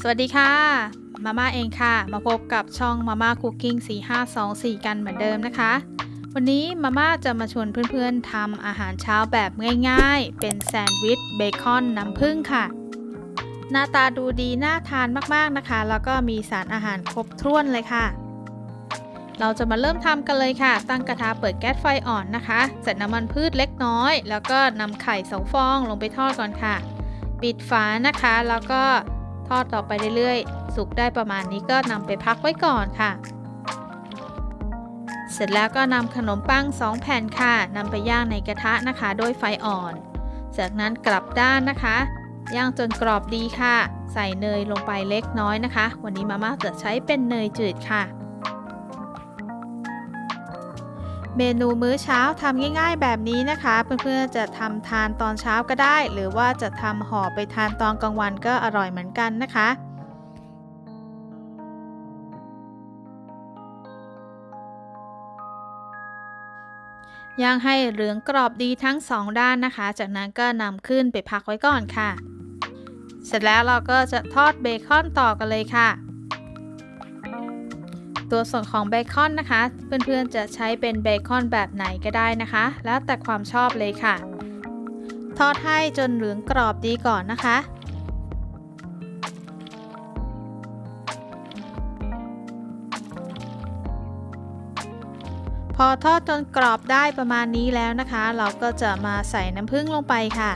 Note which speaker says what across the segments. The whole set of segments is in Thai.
Speaker 1: สวัสดีค่ะ มาม่าเองค่ะ มาพบกับช่องมาม่าคุกกิ้ง4524 กันเหมือนเดิมนะคะ วันนี้มาม่าจะมาชวนเพื่อนๆทำอาหารเช้าแบบง่ายๆ เป็นแซนด์วิชเบคอนน้ำผึ้งค่ะ หน้าตาดูดีน่าทานมากๆนะคะ แล้วก็มีสารอาหารครบถ้วนเลยค่ะ เราจะมาเริ่มทำกันเลยค่ะ ตั้งกระทะเปิดแก๊สไฟอ่อนนะคะใส่น้ำมันพืชเล็กน้อย แล้วก็นำไข่สองฟองลงไปทอดก่อนค่ะ ปิดฝานะคะแล้วก็ ทอดต่อไปเรื่อยๆ สุกได้ประมาณนี้ก็นำไปพักไว้ก่อนค่ะ เสร็จแล้วก็นำขนมปัง2 แผ่นค่ะนำไปย่างในกระทะนะคะด้วยไฟอ่อน จากนั้นกลับด้านนะคะ ย่างจนกรอบดีค่ะ ใส่เนยลงไปเล็กน้อยนะคะ วันนี้มาม่าจะใช้เป็นเนยจืดค่ะ เมนูมื้อเช้าทำง่ายๆแบบนี้นะคะ เพื่อนๆจะทำทานตอนเช้าก็ได้ หรือว่าจะทำห่อไปทานตอนกลางวันก็อร่อยเหมือนกันนะคะย่างให้เหลืองกรอบดีทั้งสองด้านนะคะ จากนั้นก็นำขึ้นไปพักไว้ก่อนค่ะ เสร็จแล้วเราก็จะทอดเบคอนต่อกันเลยค่ะ ตัวส่วนของเบคอนนะคะ เพื่อนๆจะใช้เป็นเบคอนแบบไหนก็ได้นะคะ แล้วแต่ความชอบเลยค่ะ ทอดให้จนเหลืองกรอบดีก่อนนะคะพอทอดจนกรอบได้ประมาณนี้แล้วนะคะ เราก็จะมาใส่น้ำผึ้งลงไปค่ะ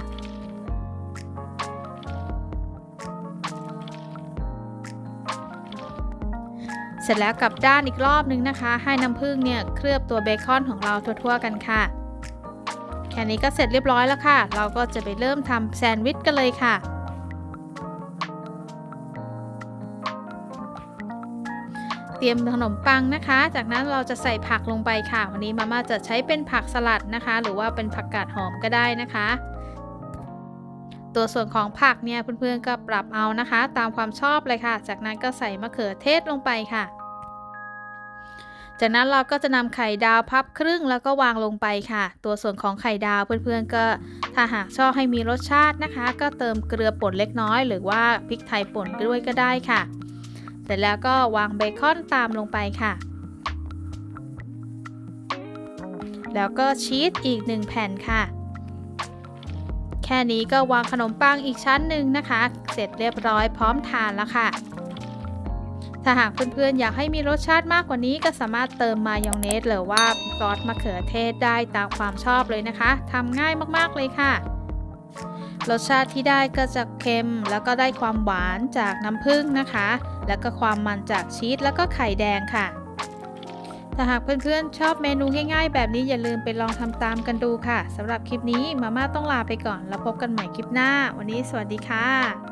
Speaker 1: ร็จแล้วกลับด้านอีกรอบนึงนะคะ ให้น้ำผึ้งเนี่ยเคลือบตัวเบคอนของเราทั่วๆกันค่ะแค่นี้ก็เสร็จเรียบร้อยแล้วค่ะ เราก็จะไปเริ่มทำแซนด์วิชกันเลยค่ะ เตรียมขนมปังนะคะ จากนั้นเราจะใส่ผักลงไปค่ะ วันนี้มาม่าจะใช้เป็นผักสลัดนะคะ หรือว่าเป็นผักกาดหอมก็ได้นะคะ ตัวส่วนของผักเนี่ยเพื่อนๆก็ปรับเอานะคะ ตามความชอบเลยค่ะ จากนั้นก็ใส่มะเขือเทศลงไปค่ะ จากนั้นเราก็จะนำไข่ดาวพับครึ่งแล้วก็วางลงไปค่ะ ตัวส่วนของไข่ดาวเพื่อนๆก็ถ้าหากชอบให้มีรสชาตินะคะ ก็เติมเกลือป่นเล็กน้อย หรือว่าพริกไทยป่นด้วยก็ได้ค่ะเสร็จแล้วก็วางเบคอนตามลงไปค่ะ แล้วก็ชีสอีก1แผ่นค่ะ แค่นี้ก็วางขนมปังอีกชั้นหนึ่งนะคะ เสร็จเรียบร้อยพร้อมทานแล้วค่ะ ถ้าหากเพื่อนๆ อยากให้มีรสชาติมากกว่านี้ก็สามารถเติมมายองเนสหรือว่าซอสมะเขือเทศได้ตามความชอบเลยนะคะทำง่ายมากๆเลยค่ะ รสชาติที่ได้ก็จะเค็ม แล้วก็ได้ความหวานจากน้ำผึ้งนะคะ แล้วก็ความมันจากชีสแล้วก็ไข่แดงค่ะถ้าหากเพื่อนๆ ชอบเมนูง่ายๆ แบบนี้อย่าลืมไปลองทำตามกันดูค่ะสำหรับคลิปนี้มาม่าต้องลาไปก่อน แล้วพบกันใหม่คลิปหน้า วันนี้สวัสดีค่ะ